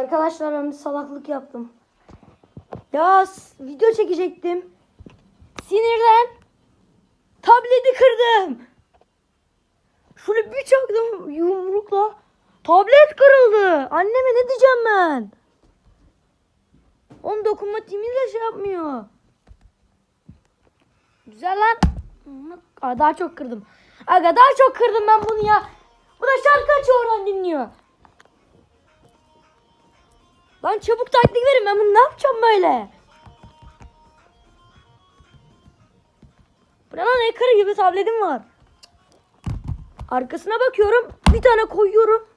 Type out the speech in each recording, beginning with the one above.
Arkadaşlar ben bir salaklık yaptım. Ya video çekecektim. Sinirden tableti kırdım. Şöyle bir çaktım yumrukla. Tablet kırıldı. Anneme ne diyeceğim ben? Onun dokunma timi de şey yapmıyor. Güzel lan. Aa, daha çok kırdım. Aga daha çok kırdım ben bunu ya. Bu da şarkı açıyor oradan dinliyor. Lan çabuk taktik verin ben bunu ne yapacağım böyle? Bu ne lan ekranı gibi tabletim var. Arkasına bakıyorum bir tane koyuyorum.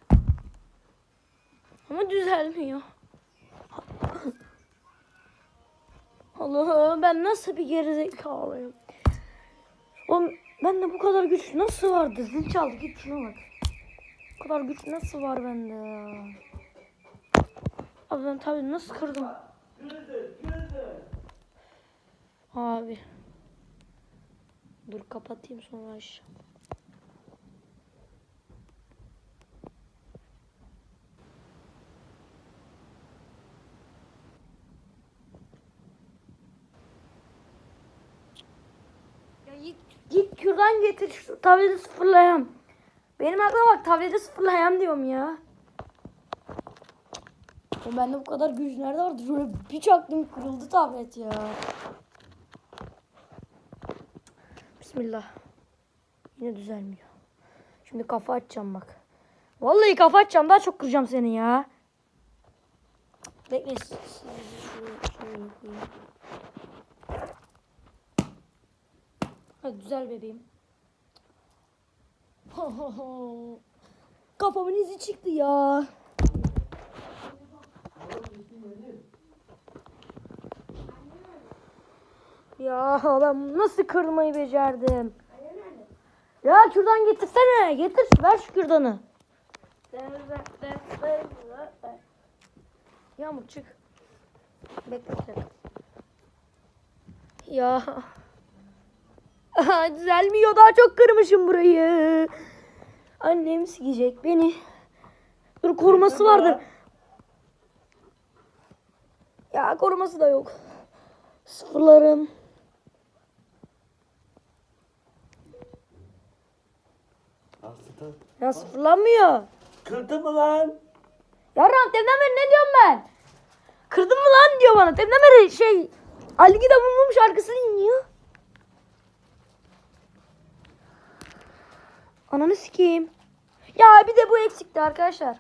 Ama düzelmiyor. Allah'ım ben nasıl bir gerizekalıyım. Oğlum bende bu kadar güç nasıl vardı? Zil çaldı git şuna bak. Bu kadar güç nasıl var bende ya? Abi ben tabii nasıl kırdım? Abi. Dur kapatayım sonra aşağı. Git kürdan getir şu tableti sıfırlayam. Benim aklıma bak tableti sıfırlayam diyorum ya. O bende bu kadar güç nerede vardı? Şöyle bir çaktım kırıldı tablet ya. Bismillah. Yine düzelmiyor. Şimdi kafa açacağım bak. Vallahi kafa açacağım daha çok kıracağım seni ya. Bekle. Hadi düzel bebeğim. Kafamın izi çıktı ya. Ya ben nasıl kırmayı becerdim? Ya kürdan getirsene. Getir. Ver şu kürdanı. Yağmur çık. Bekle. Ya. Aha, düzelmiyor. Daha çok kırmışım burayı. Annem sikecek beni. Dur koruması vardır. Ya koruması da yok. Sıfırlarım. Aslı Ya sıfırlanmıyor. Kırdı mı lan? Yarram demden beri ne diyorum ben? Kırdın mı lan diyor bana. Demden beri şey Ali Gida Mumum şarkısını dinliyor. Ananı sikeyim. Ya bir de bu eksikti arkadaşlar.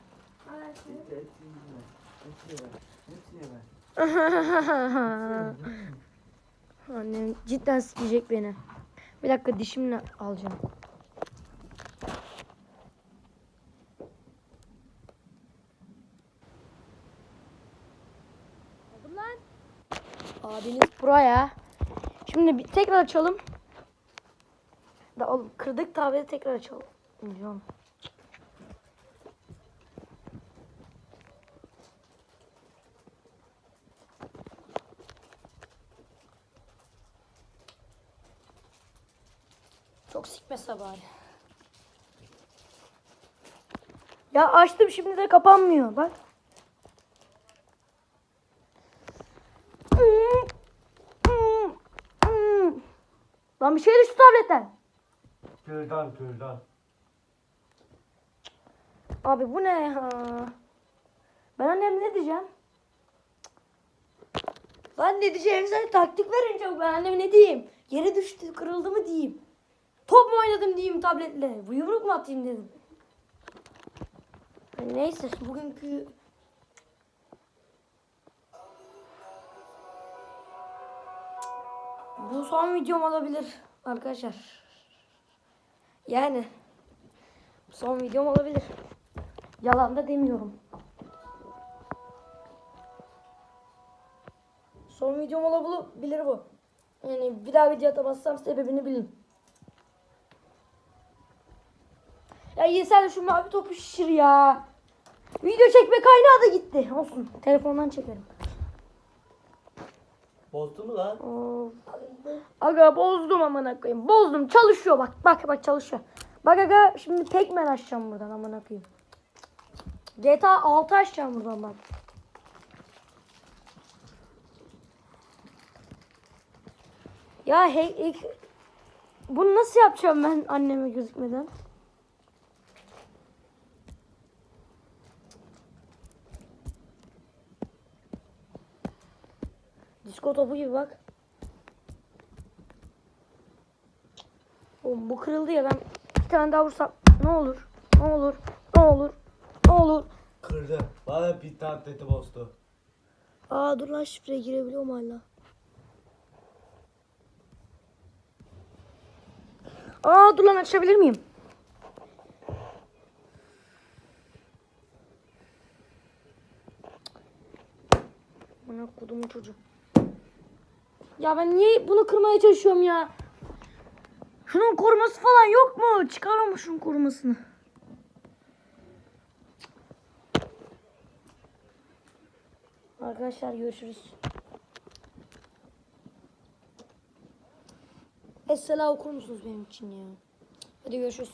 Annem cidden sikecek beni. Bir dakika dişimle alacağım. Aldım lan. Abiniz buraya. Şimdi bir tekrar açalım. Da oğlum kırdık tableti tekrar açalım. Diyorum. Çok sikmese bari. Ya açtım şimdi de kapanmıyor bak. Lan bir şey düştü tabletten. Kürdan kürdan. Abi bu ne ya? Ben anneme ne diyeceğim? Ben ne diyeceğim sen taktik verince ben anneme ne diyeyim? Yere düştü kırıldı mı diyeyim. Top mu oynadım diyeyim tabletle. Yumruk mu atayım dedim. Neyse bugünkü Bu son videom olabilir arkadaşlar. Yani son videom olabilir. Yalan da demiyorum. Son videom olabilir bu. Yani bir daha video atamazsam sebebini bilin. Ya yesene şu mavi topu şişir ya. Video çekme kaynağı da gitti. Olsun. Telefondan çekerim. Bozdu mu lan? Oo. Aga bozdum amına koyayım. Bozdum. Çalışıyor bak. Bak bak çalışıyor. Bak aga şimdi Pac-Man açacağım buradan amına koyayım. GTA 6 açacağım buradan bak. Ya hey, hey, bunu nasıl yapacağım ben anneme gözükmeden? Disko topu gibi bak. Oğlum bu kırıldı ya ben bir tane daha vursam ne olur? Ne olur? Ne olur? Ne olur? Kırdı. Bana bir tableti bozdu. Aa dur lan şifreye girebiliyorum hala. Aa dur lan açabilir miyim? Ya ben niye bunu kırmaya çalışıyorum ya? Şunun koruması falan yok mu? Çıkarama şunun korumasını. Arkadaşlar görüşürüz. Essela okur musunuz benim için ya? Hadi görüşürüz.